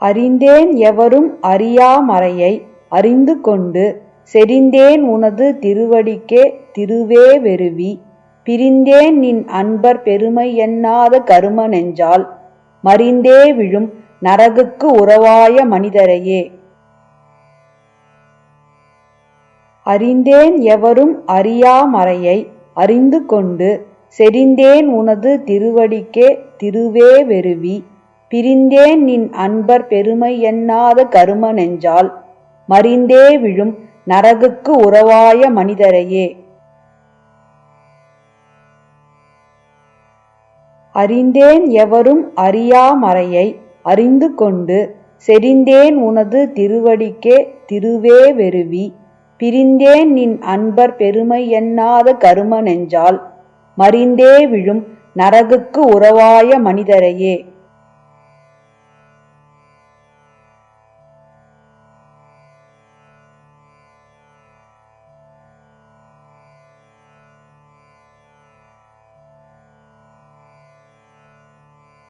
அறிந்தேன் எவரும் அறியா மறையை அறிந்து கொண்டு செறிந்தேன் உனது திருவடிக்கே திருவே வெருவி. பிரிந்தேன் நின் அன்பர் பெருமை எண்ணாத கரும நெஞ்சால் மறிந்தே விழும் நரகுக்கு உறவாய மனிதரையே. அறிந்தேன் எவரும் அறியா மறையை அறிந்து கொண்டு செறிந்தேன் உனது திருவடிக்கே திருவே வெருவி. பிரிந்தேன் நின் அன்பர் பெருமை எண்ணாத கரும நெஞ்சால் மறிந்தே விழும் நரகுக்கு உறவாய மனிதரையே. அறிந்தேன் எவரும் அறியா மறையை அறிந்து கொண்டு செறிந்தேன் உனது திருவடிக்கே திருவே வெருவி பிரிந்தேன் நின் அன்பர் பெருமை எண்ணாத கரும நெஞ்சால் மறிந்தே விழும் நரகுக்கு உறவாய மனிதரையே.